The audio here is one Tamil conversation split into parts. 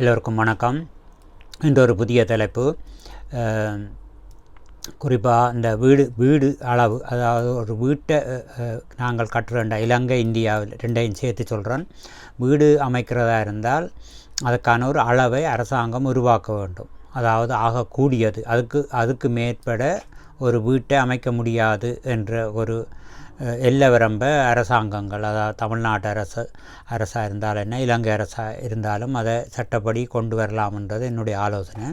எல்லோருக்கும் வணக்கம். இன்று ஒரு புதிய தலைப்பு குறிப்பாக இந்த வீடு வீடு அளவு அதாவது ஒரு வீட்டை நாங்கள் கட்டுறோண்ட இலங்கை இந்தியாவில் ரெண்டையும் சேர்த்து சொல்கிறேன் வீடு அமைக்கிறதா இருந்தால் அதுக்கான ஒரு அளவை அரசாங்கம் உருவாக்க வேண்டும். அதாவது ஆகக்கூடியது. அதுக்கு அதுக்கு மேற்பட ஒரு வீட்டை அமைக்க முடியாது என்ற ஒரு எல்லை வரம்ப அரசாங்கங்கள் அதாவது தமிழ்நாட்டு அரசு அரசாக இருந்தாலும் என்ன இலங்கை அரசாக இருந்தாலும் அதை சட்டப்படி கொண்டு வரலாம்ன்றது என்னுடைய ஆலோசனை.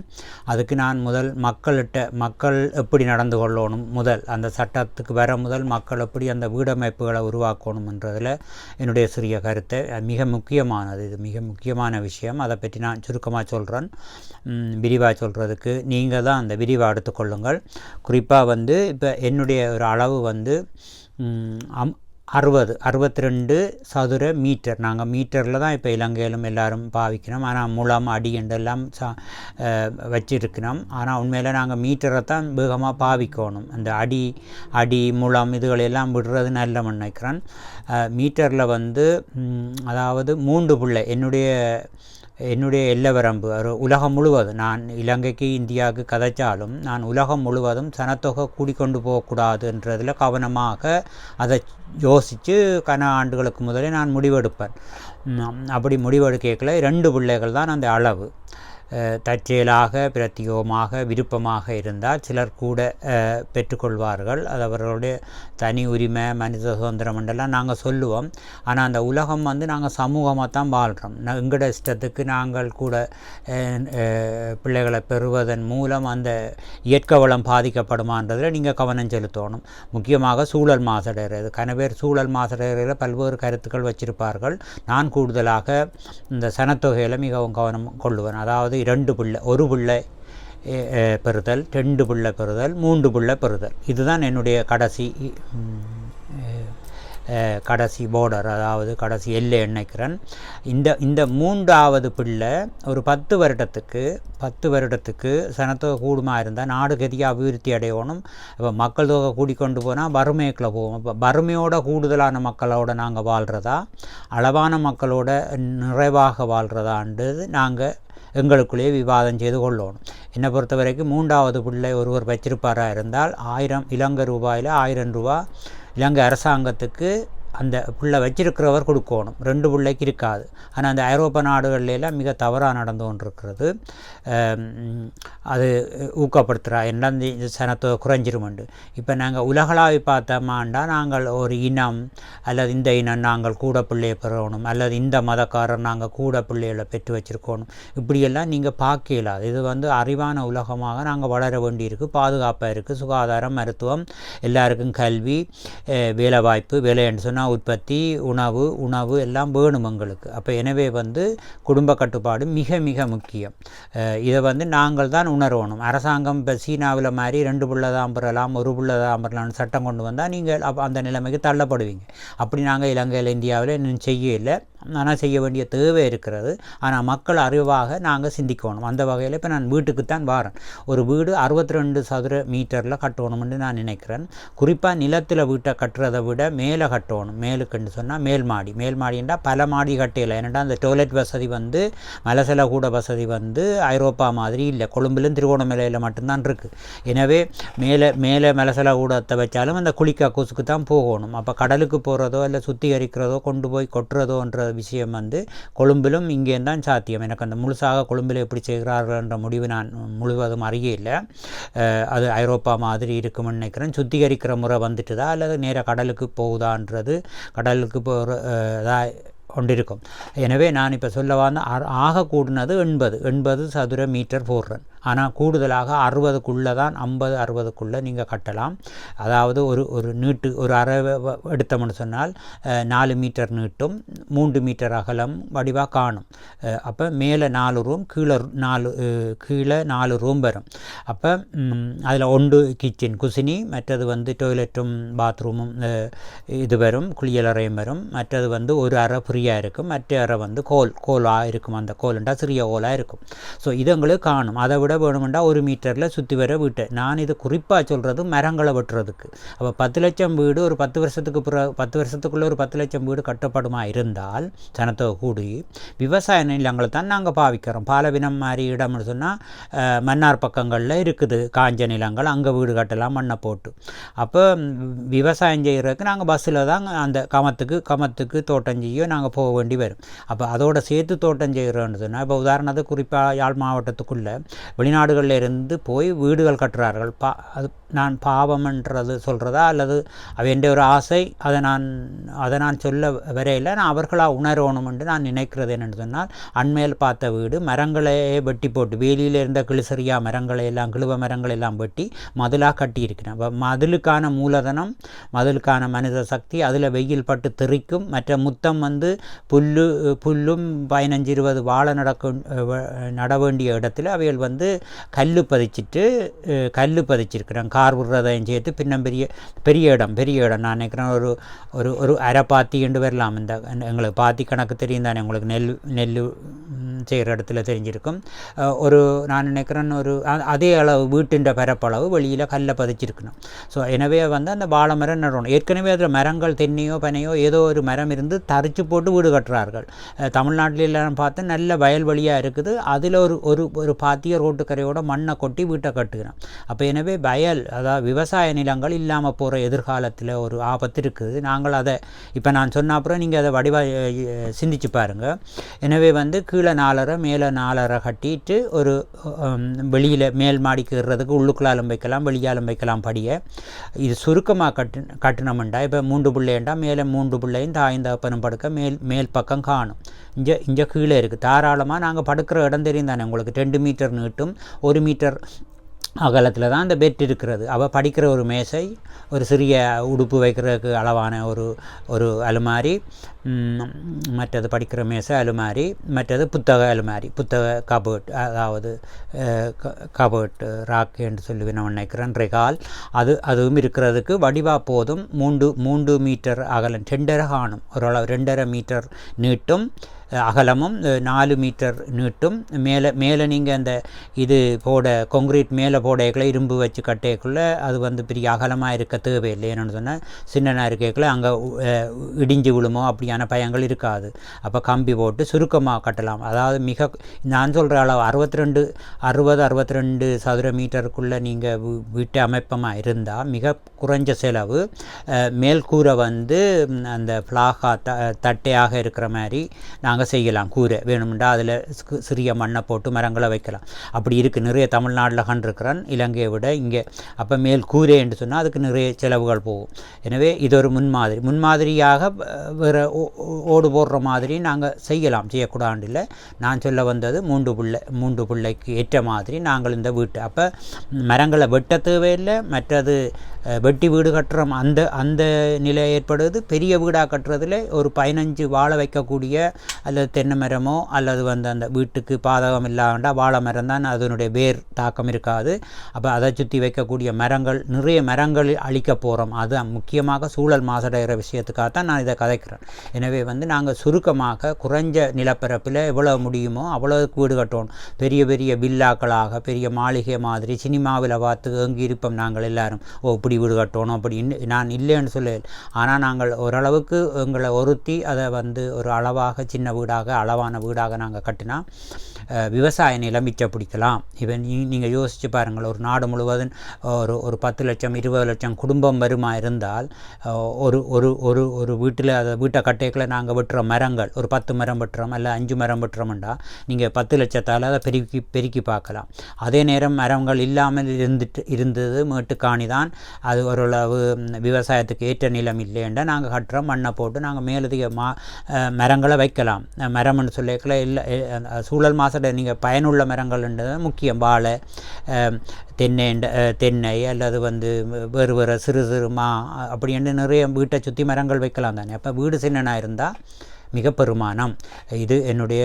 அதுக்கு நான் முதல் மக்கள்கிட்ட மக்கள் எப்படி நடந்து கொள்ளணும் முதல் அந்த சட்டத்துக்கு வர முதல் மக்கள் எப்படி அந்த வீடமைப்புகளை உருவாக்கணுன்றதில் என்னுடைய சிறிய கருத்தை. மிக முக்கியமானது இது மிக முக்கியமான விஷயம். அதை பற்றி நான் சுருக்கமாக சொல்கிறேன் விரிவாக சொல்கிறதுக்கு நீங்கள் தான் அந்த விரிவாக எடுத்துக்கொள்ளுங்கள் குறிப்பாக வந்து இப்போ என்னுடைய ஒரு அளவு வந்து அம் அறுபது அறுபத்தி ரெண்டு சதுர மீட்டர். நாங்கள் மீட்டரில் தான் இப்போ இலங்கையிலும் எல்லாரும் பாவிக்கிறோம். ஆனால் முளம் அடி என்றெல்லாம் சா வச்சிருக்கிறோம். ஆனால் உண்மையில் நாங்கள் மீட்டரை தான் வேகமாக பாவிக்கணும். அந்த அடி அடி முழம் இதுகளெல்லாம் விடுறது நல்ல நினைக்கிறேன். மீட்டரில் வந்து அதாவது மூன்று பிள்ளை. என்னுடைய என்னுடைய எல்லை வரம்பு ஒரு உலகம் முழுவதும் நான் இலங்கைக்கு இந்தியாவுக்கு கதைச்சாலும் நான் உலகம் முழுவதும் சனத்தொகை கூடிக்கொண்டு போகக்கூடாதுன்றதில் கவனமாக அதை யோசித்து கன ஆண்டுகளுக்கு முதலே நான் முடிவெடுப்பேன். அப்படி முடிவெடுக்கல ரெண்டு பிள்ளைகள் தான் அந்த அளவு. தற்செயலாக பிரத்தியோகமாக விருப்பமாக இருந்தால் சிலர் கூட பெற்றுக்கொள்வார்கள். அது அவர்களுடைய தனி உரிமை மனித சுதந்திரம் என்றெல்லாம் நாங்கள் சொல்லுவோம். ஆனால் அந்த உலகம் வந்து நாங்கள் சமூகமாக தான் வாழ்கிறோம் எங்களோட இஷ்டத்துக்கு நாங்கள் கூட பிள்ளைகளை பெறுவதன் மூலம் அந்த இயற்கை வளம் பாதிக்கப்படுமான்றதில் நீங்கள் கவனம் செலுத்தணும். முக்கியமாக சூழல் மாசடைகிறது கனவேர் சூழல் மாசடைகிற பல்வேறு கருத்துக்கள் வச்சிருப்பார்கள். நான் கூடுதலாக இந்த சனத்தொகையில் மிகவும் கவனம் கொள்ளுவேன். அதாவது இரண்டு பிள்ளை ஒரு பிள்ளை பெறுதல் ரெண்டு பிள்ளை பெறுதல் மூன்று பிள்ளை பெறுதல். இதுதான் என்னுடைய கடைசி கடைசி போர்டர் அதாவது கடைசி எல்லை எண்ணிக்கிறேன். இந்த இந்த மூன்றாவது பிள்ளை ஒரு பத்து வருடத்துக்கு பத்து வருடத்துக்கு சனத்தொகை கூடுமா இருந்தால் நாடு கதியாக அபிவிருத்தி அடையணும். இப்போ மக்கள் தொகை கூடிக்கொண்டு போனால் வறுமைக்குள்ள போவோம். இப்போ வறுமையோட கூடுதலான மக்களோட நாங்கள் வாழ்கிறதா அளவான மக்களோட நிறைவாக வாழ்கிறதான்றது நாங்கள் எங்களுக்குள்ளேயே விவாதம் செய்து கொள்ளணும். என்னை பொறுத்த வரைக்கும் மூன்றாவது பிள்ளை ஒருவர் வச்சிருப்பாராக இருந்தால் ஆயிரம் இலங்கை ரூபாயில் ஆயிரம் ரூபா இலங்கை அரசாங்கத்துக்கு அந்த பிள்ளை வச்சிருக்கிறவர் கொடுக்கணும். ரெண்டு பிள்ளைக்கு இருக்காது. ஆனால் அந்த ஐரோப்பா நாடுகள்லாம் எல்லாம் மிக தவறாக நடந்து கொண்டிருக்கிறது அது ஊக்கப்படுத்துகிறா என்ன இந்த சனத்தை குறைஞ்சிருமண்டு. இப்போ நாங்கள் உலகளாவி பார்த்தோமாண்டா நாங்கள் ஒரு இனம் அல்லது இந்த இனம் நாங்கள் கூட பிள்ளையை பெறணும் அல்லது இந்த மதக்காரர் நாங்கள் கூட பிள்ளைகளை பெற்று வச்சுருக்கணும். இப்படியெல்லாம் நீங்கள் பார்க்க இது வந்து அறிவான உலகமாக நாங்கள் வளர வேண்டியிருக்கு. பாதுகாப்பாக இருக்குது சுகாதாரம் மருத்துவம் எல்லாருக்கும் கல்வி வேலைவாய்ப்பு வேலைன்னு சொன்னால் உற்பத்தி உணவு உணவு எல்லாம் வேணும் எங்களுக்கு. அப்போ எனவே வந்து குடும்ப கட்டுப்பாடு மிக மிக முக்கியம். இதை வந்து நாங்கள் தான் உணரணும். அரசாங்கம் இப்போ சீனாவில் மாதிரி ரெண்டு புள்ள தான் பெறலாம் ஒரு புள்ள தான் பெறலாம்னு சட்டம் கொண்டு வந்தால் நீங்கள் அப்போ அந்த நிலைமைக்கு தள்ளப்படுவீங்க. அப்படி நாங்கள் இலங்கையில் இந்தியாவில் இன்னும் செய்யலை. ஆனால் செய்ய வேண்டிய தேவை இருக்கிறது. ஆனால் மக்கள் அறிவாக நாங்கள் சிந்திக்கணும். அந்த வகையில் இப்போ நான் வீட்டுக்குத்தான் வாரேன். ஒரு வீடு அறுபத்தி ரெண்டு சதுர மீட்டரில் கட்டணும்னு நான் நினைக்கிறேன். குறிப்பாக நிலத்தில் வீட்டை கட்டுறதை விட மேலே கட்டணும். மேலுக்குன்னு சொன்னால் மேல் மாடி. மேல் மாடின்றால் பல மாடி கட்டையில் ஏன்னா அந்த டொய்லெட் வசதி வந்து மலசல கூட வசதி வந்து ஐரோப்பா மாதிரி இல்லை. கொழும்புலும் திருவோணமலையில் மட்டும்தான் இருக்குது எனவே மேலே மேலே மலசல கூடத்தை வச்சாலும் அந்த குளிக்கா கொசுக்கு தான் போகணும். அப்போ கடலுக்கு போகிறதோ இல்லை சுத்திகரிக்கிறதோ கொண்டு போய் கொட்டுறதோன்ற விஷயம் வந்து கொழும்பிலும் இங்கே தான் சாத்தியம். எனக்கு அந்த முழுசாக கொழும்பில் எப்படி செய்கிறார்கள் என்ற முடிவு நான் முழுவதும் அறிய இல்லை அது ஐரோப்பா மாதிரி இருக்கும்னு நினைக்கிறேன். சுத்திகரிக்கிற முறை வந்துட்டுதா அல்லது நேராக கடலுக்கு போகுதான்றது கடலுக்கு போகிற கொண்டிருக்கும். எனவே நான் இப்போ சொல்ல வந்த ஆ- ஆக கூடினது எண்பது. எண்பது சதுர மீட்டர் போடுறேன் ஆனால் கூடுதலாக அறுபதுக்குள்ளே தான் ஐம்பது அறுபதுக்குள்ளே நீங்கள் கட்டலாம். அதாவது ஒரு ஒரு நீட்டு ஒரு அரை எடுத்தோம்னு சொன்னால் நாலு மீட்டர் நீட்டும் மூன்று மீட்டர் அகலம் வடிவாக காணும். அப்போ மேலே நாலு ரூம் கீழே நாலு கீழே நாலு ரூம் வரும். அப்போ அதில் ஒன்று கிச்சன் குசினி மற்றது வந்து டொய்லெட்டும் பாத்ரூமும் இது வரும் குளியலறையும் வரும். மற்றது வந்து ஒரு அறை ஃப்ரீயாக இருக்கும் மற்ற அறை வந்து கோல் கோலாக இருக்கும். அந்த கோலுண்டா சிறிய கோலாக இருக்கும். ஸோ இது எங்களுக்கு காணும். அதை விட வேணுமெண்டா ஒரு மீட்டரில் சுற்றி வர வீட்டை. நான் இதை குறிப்பாக சொல்கிறது மரங்களை வெட்டுறதுக்கு. அப்போ பத்து லட்சம் வீடு ஒரு பத்து வருஷத்துக்கு பிற பத்து வருஷத்துக்குள்ளே ஒரு பத்து லட்சம் வீடு கட்டப்படுமா இருந்தால் சனத்தோ கூடி விவசாய நிலங்களை தான் நாங்கள் பாவிக்கிறோம். பாலவினம் மாதிரி இடம்னு சொன்னால் மன்னார் பக்கங்களில் இருக்குது. காஞ்ச நிலங்கள் அங்கே வீடு கட்டலாம் மண்ணை போட்டு. அப்போ விவசாயம் செய்கிறதுக்கு நாங்கள் பஸ்ஸில் தான் அந்த கமத்துக்கு கமத்துக்கு தோட்டம் செய்ய நாங்கள் போக வேண்டி வரும். அப்போ அதோட சேர்த்து தோட்டம் செய்கிறோன்னு சொன்னால் இப்போ உதாரணத்துக்கு குறிப்பாக யாழ் மாவட்டத்துக்குள்ளே வெளிநாடுகளில் இருந்து போய் வீடுகள் கட்டுறார்கள். பா அது நான் பாவம்ன்றது சொல்கிறதா அல்லது அவன் ஒரு ஆசை அதை நான் அதை நான் சொல்ல வரையில் நான் அவர்களாக உணரணும் என்று நான் நினைக்கிறது என்னென்னு சொன்னால் அண்மையில் பார்த்த வீடு மரங்களையே வெட்டி போட்டு வேலியில் இருந்த கிளிசரியா மரங்களை எல்லாம் கிழுவ மரங்களை எல்லாம் வெட்டி மதிலாக கட்டியிருக்கிறேன். அப்போ மதிலுக்கான மூலதனம் மதிலுக்கான மனித சக்தி அதில் வெயில் பட்டு தெறிக்கும். மற்ற முத்தம் வந்து புல்லு புல்லும் பதினஞ்சு இருபது வாழை நடக்கும் நட வேண்டிய இடத்துல அவைகள் வந்து கல் பதிச்சிட்டு கல் பதிச்சிருக்கிறேன். கார் விடுறதையும் சேர்த்து பின்ன பெரிய பெரிய இடம் பெரிய இடம். நான் நினைக்கிறேன் ஒரு ஒரு ஒரு அரை பாத்தி கொண்டு வரலாம். இந்த எங்களுக்கு பாத்தி கணக்கு தெரியும் தானே. உங்களுக்கு நெல் நெல் செய்கிற இடத்துல தெரிஞ்சிருக்கும். ஒரு நான் நினைக்கிறேன் ஒரு அதே அளவு வீட்டின் பரப்பளவு வெளியில் கல்லை பதிச்சிருக்கணும். ஸோ எனவே வந்து அந்த வாழை மரம் நடணும். ஏற்கனவே அதில் மரங்கள் தென்னையோ பனையோ ஏதோ ஒரு மரம் இருந்து தரிச்சு போட்டு வீடு கட்டுறார்கள். தமிழ்நாட்டில் எல்லாம் பார்த்து நல்ல வயல்வெளியாக இருக்குது. அதில் ஒரு ஒரு ஒரு பாத்திய ரோட்டுக்கரையோட மண்ணை கொட்டி வீட்டை கட்டுகிறோம். அப்போ எனவே வயல் அதாவது விவசாய நிலங்கள் இல்லாமல் போகிற எதிர்காலத்தில் ஒரு ஆபத்து இருக்குது. நாங்கள் அதை இப்போ நான் சொன்ன அப்புறம் நீங்கள் அதை வடிவ சிந்திச்சு பாருங்கள் எனவே வந்து கீழே நாலரை மேலே நாலரை கட்டிட்டு ஒரு வெளியில் மேல் மாடிக்கு ஏறுறதுக்கு உள்ளுக்குள்ளாலும் வைக்கலாம் வெளியாலும் வைக்கலாம் படிய. இது சுருக்கமாக கட்டு கட்டினமுண்டா இப்போ மூன்று பிள்ளைண்டா மேலே மூன்று பிள்ளையும் தாயும் அப்பனும் படுக்க மேல் மேல் பக்கம் காணும். இங்கே இங்கே கீழே இருக்குது தாராளமாக நாங்கள் படுக்கிற இடம் தெரியும் தானே உங்களுக்கு? ரெண்டு மீட்டர் நீட்டும் ஒரு மீட்டர் அகலத்தில் தான் அந்த பெட் இருக்கிறது. அவள் படிக்கிற ஒரு மேசை ஒரு சிறிய உடுப்பு வைக்கிறதுக்கு அளவான ஒரு ஒரு அலுமாரி மற்றது படிக்கிற மேசை அலுமாரி மற்றது புத்தக அலுமாரி புத்தக கபோர்ட் அதாவது கபோர்ட் ராக் என்று சொல்லி நான் நினைக்கிறேன் ரெகால். அது அதுவும் இருக்கிறதுக்கு வடிவா போதும். மூன்று மூன்று மீட்டர் அகலம் ரெண்டரை காணும். ஓரளவு ரெண்டரை மீட்டர் நீட்டும். அகலமும் நாலு மீட்டர் நீட்டும். மேலே மேலே நீங்கள் அந்த இது போட கொங்க்ரீட் மேலே போடையக்குள்ள இரும்பு வச்சு கட்டையக்குள்ளே அது வந்து பெரிய அகலமாக இருக்க தேவையில்லை. என்னென்னு சொன்னால் சின்னனாக இருக்கக்குள்ள அங்கே இடிஞ்சு விழுமோ அப்படியான பயங்கள் இருக்காது. அப்போ கம்பி போட்டு சுருக்கமாக கட்டலாம். அதாவது மிக நான் சொல்கிற அளவு அறுபத்தி ரெண்டு அறுபது அறுபத்தி ரெண்டு சதுர மீட்டருக்குள்ளே நீங்கள் வீட்டு அமைப்பமாக இருந்தால் மிக குறைஞ்ச செலவு. மேல் கூரை வந்து அந்த ஃப்ளாகா த தட்டையாக இருக்கிற மாதிரி நாங்கள் நாங்கள் செய்யலாம். கூரை வேணும்னா அதில் சிறிய மண்ணை போட்டு மரங்களை வைக்கலாம். அப்படி இருக்குது நிறைய தமிழ்நாட்டில் கண்டிருக்கிறான் இலங்கையை விட இங்கே அப்போ மேல் கூரை என்று சொன்னால் அதுக்கு நிறைய செலவுகள் போகும். எனவே இது ஒரு முன்மாதிரி. முன்மாதிரியாக வேறு ஓடு போடுற மாதிரி நாங்கள் செய்யலாம். செய்யக்கூடாது இல்லை. நான் சொல்ல வந்தது மூன்று பிள்ளை மூன்று பிள்ளைக்கு ஏற்ற மாதிரி நாங்கள் இந்த வீட்டை. அப்போ மரங்களை வெட்ட தேவையில்லை. மற்றது வெட்டி வீடு கட்டுறோம். அந்த அந்த நிலை ஏற்படுவது பெரிய வீடாக கட்டுறதுல ஒரு பதினஞ்சு வாழ வைக்கக்கூடிய அல்லது தென்னை மரமோ அல்லது வந்து அந்த வீட்டுக்கு பாதகம் இல்லாண்டா வாழை மரம் தான் அதனுடைய வேர் தாக்கம் இருக்காது. அப்போ அதை சுற்றி வைக்கக்கூடிய மரங்கள் நிறைய மரங்கள் அழிக்க போகிறோம் அது முக்கியமாக சூழல் மாசடைகிற விஷயத்துக்காக தான் நான் இதை கதைக்கிறேன். எனவே வந்து நாங்கள் சுருக்கமாக குறைஞ்ச நிலப்பரப்பில் எவ்வளோ முடியுமோ அவ்வளோக்கு வீடு கட்டணும் பெரிய பெரிய வில்லாக்களாக பெரிய மாளிகை மாதிரி சினிமாவில் பார்த்து எங்கி இருப்போம் நாங்கள் எல்லாரும். ஓ இப்படி வீடு கட்டணும் அப்படின்னு நான் இல்லைன்னு சொல்ல ஆனால் நாங்கள் ஓரளவுக்கு எங்களை ஒருத்தி அதை வந்து ஒரு அளவாக சின்ன வீடாக அளவான வீடாக நாங்கள் கட்டினா விவசாய நிலம் மிச்ச பிடிக்கலாம். இவன் நீங்கள் யோசித்து பாருங்கள் ஒரு நாடு முழுவதும் ஒரு ஒரு பத்து லட்சம் இருபது லட்சம் குடும்பம் வருமா இருந்தால் ஒரு ஒரு ஒரு ஒரு வீட்டில் அதை வீட்டை கட்டைக்குள்ள நாங்கள் வெட்டுற மரங்கள் ஒரு பத்து மரம் வெட்டுறோம் இல்லை அஞ்சு மரம் வெட்டுறோம்டா நீங்கள் பத்து லட்சத்தால் அதை பெருக்கி பெருக்கி பார்க்கலாம். அதே நேரம் மரங்கள் இல்லாமல் இருந்துட்டு இருந்தது மேட்டுக்காணி தான். அது ஓரளவு விவசாயத்துக்கு ஏற்ற நிலம் இல்லைன்றா நாங்கள் கட்டுறோம் மண்ணை போட்டு நாங்கள் மேலதிக மா மரங்களை வைக்கலாம். மரம்னு சொல்லிக்கல இல்லை சூழல் மாசட நீங்கள் பயனுள்ள மரங்கள்ன்றது முக்கியம். வாழை தென்னை தென்னை அல்லது வந்து வேறு வேறு சிறு சிறு மா அப்படின்னு நிறைய வீட்டை சுற்றி மரங்கள் வைக்கலாம் தானே. அப்போ வீடு சின்னனாக இருந்தால் மிக பெருமானம். இது என்னுடைய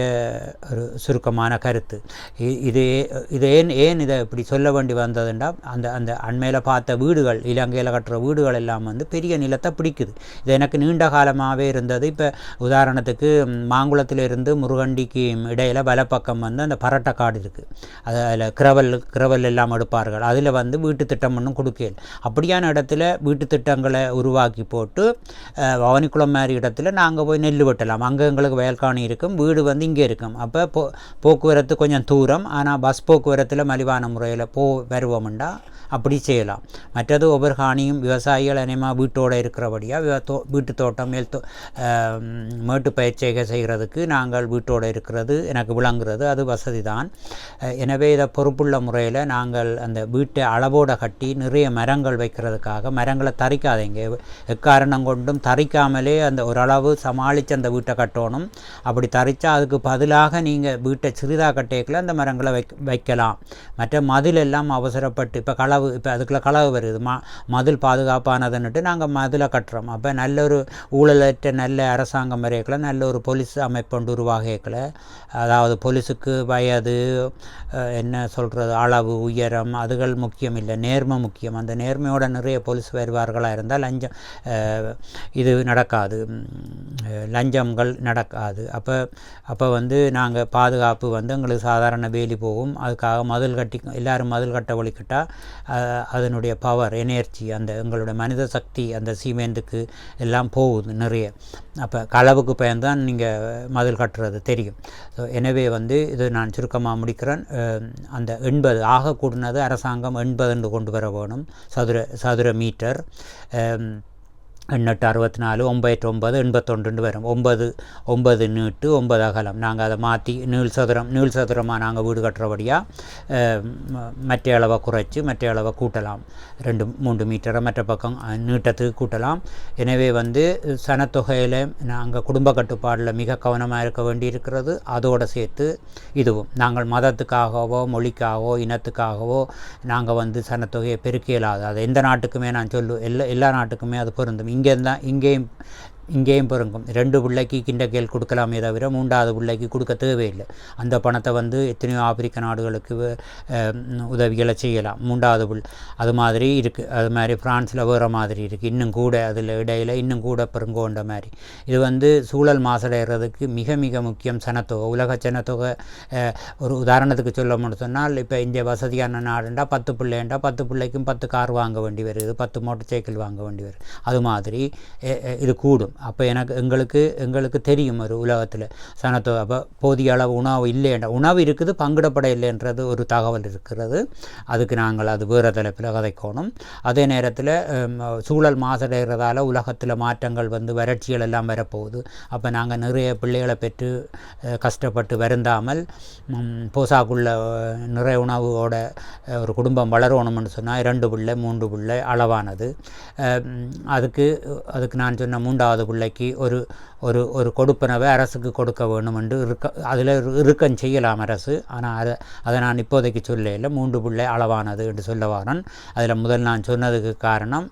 ஒரு சுருக்கமான கருத்து. இ- இது இது ஏன் ஏன் இதை இப்படி சொல்ல வேண்டி வந்ததுண்டா? அந்த அந்த அண்மையில் பார்த்த வீடுகள் இலங்கையில் கட்டுற வீடுகள் எல்லாம் வந்து பெரிய நிலத்தை பிடிக்குது. இது எனக்கு நீண்ட காலமாகவே இருந்தது. இப்போ உதாரணத்துக்கு மாங்குளத்திலிருந்து முருகண்டிக்கு இடையில் வலப்பக்கம் வந்து அந்த பரட்டை காடு இருக்குது அதில் கிரவல் கிரவல் எல்லாம் எடுப்பார்கள். அதில் வந்து வீட்டு திட்டம் ஒன்றும் கொடுக்கல. அப்படியான இடத்துல வீட்டு திட்டங்களை உருவாக்கி போட்டு பவனிக்குளம் மாதிரி இடத்துல நாங்கள் போய் நெல் வெட்டலாம். அங்கே எங்களுக்கு வயல்காணி இருக்கும் வீடு வந்து இங்கே இருக்கும். அப்போ போ போக்குவரத்து கொஞ்சம் தூரம். ஆனால் பஸ் போக்குவரத்தில் மலிவான முறையில் போ வருவோம்டா. அப்படி செய்யலாம். மற்றது ஒவ்வொரு காணியும் விவசாயிகள் அநேகமாக வீட்டோடு இருக்கிறபடியாக விவ தோ வீட்டு தோட்டம் மேல் தோ மேட்டு பயிற்சிகை செய்கிறதுக்கு நாங்கள் வீட்டோடு இருக்கிறது எனக்கு விளங்குறது. அது வசதி தான் எனவே இதை பொறுப்புள்ள முறையில் நாங்கள் அந்த வீட்டை அளவோட கட்டி நிறைய மரங்கள் வைக்கிறதுக்காக மரங்களை தரிக்காதீங்க. எக்காரணம் கொண்டும் தரிக்காமலே அந்த ஓரளவு சமாளித்து அந்த வீட்டை கட்டணும். அப்படி தரித்தா அதுக்கு பதிலாக நீங்கள் வீட்டை சிறிதாக கட்டேக்கில் அந்த மரங்களை வைக் வைக்கலாம். மற்ற மதில் எல்லாம் அவசரப்பட்டு இப்போ களவு இப்போ அதுக்குள்ள களவு வருது. மா மதில் பாதுகாப்பானதுன்னுட்டு நாங்கள் மதிலை கட்டுறோம். அப்போ நல்ல ஒரு ஊழலற்ற நல்ல அரசாங்கம் வரையக்கில் நல்ல ஒரு போலீஸ் அமைப்பு உருவாகல அதாவது போலீஸுக்கு வயது என்ன சொல்கிறது அளவு உயரம் அதுகள் முக்கியம் இல்லை நேர்மை முக்கியம். அந்த நேர்மையோட நிறைய போலீஸ் வருவார்களாக இருந்தால் லஞ்சம் இது நடக்காது. லஞ்சம் அஹ், நடக்காது. அப்போ அப்போ வந்து நாங்கள் பாதுகாப்பு வந்து எங்களுக்கு சாதாரண வேலி போகும். அதுக்காக மதில் கட்டி எல்லோரும் மதில் கட்ட ஒழிக்கிட்டால் அதனுடைய பவர் எனர்ஜி அந்த எங்களுடைய மனித சக்தி அந்த சீமேந்துக்கு எல்லாம் போகுது நிறைய. அப்போ களவுக்கு பயன்தான் நீங்கள் மதில் கட்டுறது தெரியும். ஸோ எனவே வந்து இது நான் சுருக்கமாக முடிக்கிறேன். அந்த எண்பது ஆக கூடினது அரசாங்கம் எண்பதுன்னு கொண்டு வர வேணும். சதுர சதுர மீட்டர். எண்ணெட்டு அறுபத்தி நாலு ஒம்பது ஒம்பது எண்பத்தொன்றுன்னு வரும் ஒம்பது ஒம்பது நீட்டு ஒம்பது அகலம். நாங்கள் அதை மாற்றி நீள் சதுரம் நீள் சதுரமாக நாங்கள் வீடு கட்டுறபடியாக மற்ற அளவை குறைச்சி மற்ற அளவை கூட்டலாம். ரெண்டு மூன்று மீட்டரை மற்ற பக்கம் நீட்டத்துக்கு கூட்டலாம். எனவே வந்து சனத்தொகையில் நாங்கள் குடும்ப கட்டுப்பாடில் மிக கவனமாக இருக்க வேண்டியிருக்கிறது அதோடு சேர்த்து இதுவும். நாங்கள் மதத்துக்காகவோ மொழிக்காகவோ இனத்துக்காகவோ நாங்கள் வந்து சனத்தொகையை பெருக்க இயலாது. அது எந்த நாட்டுக்குமே நான் சொல்லு எல்லா எல்லா நாட்டுக்குமே அது பொருந்தும். இங்கே இருந்தால் இங்கேயும் இங்கேயும் பொருங்கும். ரெண்டு பிள்ளைக்கு கிண்டக்கேல் கொடுக்கலாமே தவிர மூன்றாவது பிள்ளைக்கு கொடுக்க தேவையில்லை. அந்த பணத்தை வந்து எத்தனையோ ஆப்பிரிக்க நாடுகளுக்கு உதவிகளை செய்யலாம். மூன்றாவது பிள்ளை அது மாதிரி இருக்குது அது மாதிரி ஃப்ரான்ஸில் வேறு மாதிரி இருக்குது இன்னும் கூட அதில் இடையில் இன்னும் கூட பெருங்கோண்ட மாதிரி. இது வந்து சூழல் மாசடைகிறதுக்கு மிக மிக முக்கியம் சனத்தொகை. உலக சனத்தொகை ஒரு உதாரணத்துக்கு சொல்ல சொன்னால் இப்போ இந்திய வசதியான நாடுண்டா பத்து பிள்ளைண்டா பத்து பிள்ளைக்கும் பத்து கார் வாங்க வேண்டி வருது. பத்து மோட்டர் சைக்கிள் வாங்க வேண்டி வருது. அது மாதிரி இது கூடும். அப்போ எனக்கு எங்களுக்கு எங்களுக்கு தெரியும் ஒரு உலகத்தில். சனத்தோ அப்போ போதிய அளவு உணவு இல்லைன்ற உணவு இருக்குது பங்கிடப்பட இல்லைன்றது ஒரு தகவல் இருக்கிறது. அதுக்கு நாங்கள் அது வேறு தலைப்பில் கதைக்கணும். அதே நேரத்தில் சூழல் மாசடைகிறதால உலகத்தில் மாற்றங்கள் வந்து வறட்சிகள் எல்லாம் வரப்போகுது. அப்போ நாங்கள் நிறைய பிள்ளைகளை பெற்று கஷ்டப்பட்டு வருந்தாமல் போசாக்குள்ள நிறைய உணவோட ஒரு குடும்பம் வளரணும்னு சொன்னால் இரண்டு பிள்ளை மூன்று பிள்ளை அளவானது. அதுக்கு அதுக்கு நான் சொன்ன மூன்றாவது பிள்ளைக்கு ஒரு ஒரு ஒரு கொடுப்பனவை அரசுக்கு கொடுக்க வேணும் என்று இருக்க அதில் இறுக்கம் செய்யலாம் அரசு. ஆனால் அதை அதை நான் இப்போதைக்கு சொல்லல மூன்று பிள்ளை அளவானது என்று சொல்ல வரேன். அதில் முதல் நான் சொன்னதுக்கு காரணம்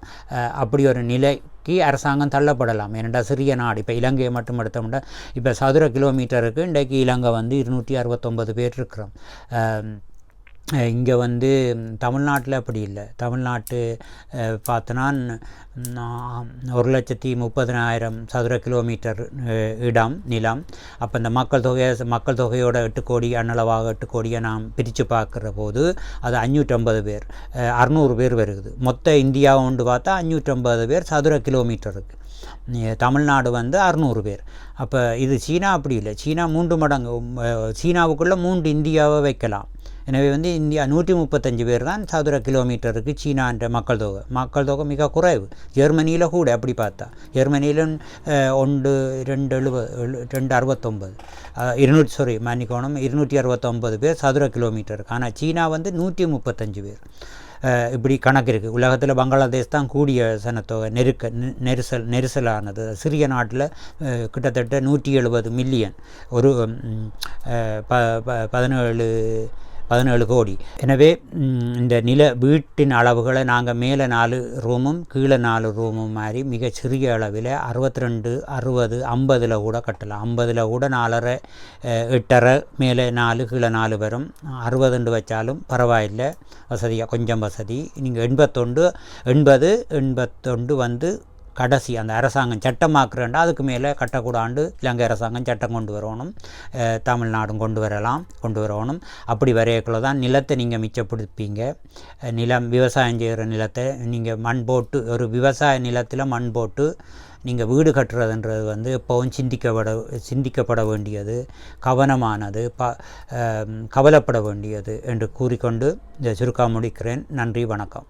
அப்படி ஒரு நிலைக்கு அரசாங்கம் தள்ளப்படலாம். ஏனென்றால் சிறிய நாடு இப்போ இலங்கையை மட்டும் எடுத்தோம்னா இப்போ சதுர கிலோமீட்டருக்கு இன்றைக்கு இலங்கை வந்து இருநூற்றி அறுபத்தொம்பது பேர் இருக்கிறோம். இங்கே வந்து தமிழ்நாட்டில் அப்படி இல்லை. தமிழ்நாட்டு பார்த்தோன்னா ஒரு லட்சத்தி முப்பதினாயிரம் சதுர கிலோமீட்டர் இடம் நிலம். அப்போ இந்த மக்கள் தொகையை மக்கள் தொகையோட எட்டு கோடி அன்னளவாக எட்டு கோடியை நாம் பிரித்து பார்க்குற போது அது அஞ்சூற்றம்பது பேர் அறநூறு பேர் வருது மொத்த இந்தியா பார்த்தா அஞ்சூற்றம்பது பேர் சதுர கிலோமீட்டருக்கு. தமிழ்நாடு வந்து அறுநூறு பேர். அப்போ இது சீனா அப்படி இல்லை. சீனா மூன்று மடங்கு சீனாவுக்குள்ளே மூன்று இந்தியாவை வைக்கலாம். எனவே வந்து இந்தியா நூற்றி முப்பத்தஞ்சு பேர் தான் சதுர கிலோமீட்டருக்கு சீனான்ற மக்கள் தொகை. மக்கள் தொகை மிக குறைவு. ஜெர்மனியில் கூட அப்படி பார்த்தா. ஜெர்மனியில் ஒன்று ரெண்டு எழுபது ரெண்டு அறுபத்தொம்பது இருநூற்றி சாரி மன்னிக்கோணம் இருநூற்றி அறுபத்தொம்பது பேர் சதுர கிலோமீட்டருக்கு. ஆனால் சீனா வந்து நூற்றி முப்பத்தஞ்சு பேர். இப்படி கணக்கு இருக்குது உலகத்தில் பங்களாதேஷ் தான் கூடிய சனத்தொகை நெருக்க நெரிசல் நெரிசலானது. சிறிய நாட்டில் கிட்டத்தட்ட நூற்றி எழுபது மில்லியன் ஒரு ப ப- பதினேழு பதினேழு கோடி. எனவே இந்த நில வீட்டின் அளவுகளை நாங்கள் மேலே நாலு ரூமும் கீழே நாலு ரூமும் மாதிரி மிக சிறிய அளவில் அறுபத்தி ரெண்டு அறுபது ஐம்பதில் கூட கட்டலாம். ஐம்பதில் கூட நாலரை எட்டரை மேலே நாலு கீழே நாலு வரும். அறுபதுண்டு வச்சாலும் பரவாயில்லை. வசதியாக கொஞ்சம் வசதி. நீங்கள் எண்பத்தொண்டு எண்பது எண்பத்தொண்டு வந்து கடைசி அந்த அரசாங்கம் சட்டமாக்குறேன்டா அதுக்கு மேலே கட்டக்கூடாண்டு இலங்கை அரசாங்கம் சட்டம் கொண்டு வரணும் தமிழ்நாடும் கொண்டு வரலாம் கொண்டு வரணும். அப்படி வரையக்குள்ள தான் நிலத்தை நீங்கள் மிச்சப்படுப்பீங்க நிலம் விவசாயம் செய்கிற நிலத்தை நீங்கள் மண் போட்டு ஒரு விவசாய நிலத்தில் மண் போட்டு நீங்கள் வீடு கட்டுறதுன்றது வந்து எப்போவும் சிந்திக்கப்பட சிந்திக்கப்பட வேண்டியது கவனமானது ப கவலைப்பட வேண்டியது என்று கூறிக்கொண்டு இந்த சுருக்கா முடிக்கிறேன். நன்றி வணக்கம்.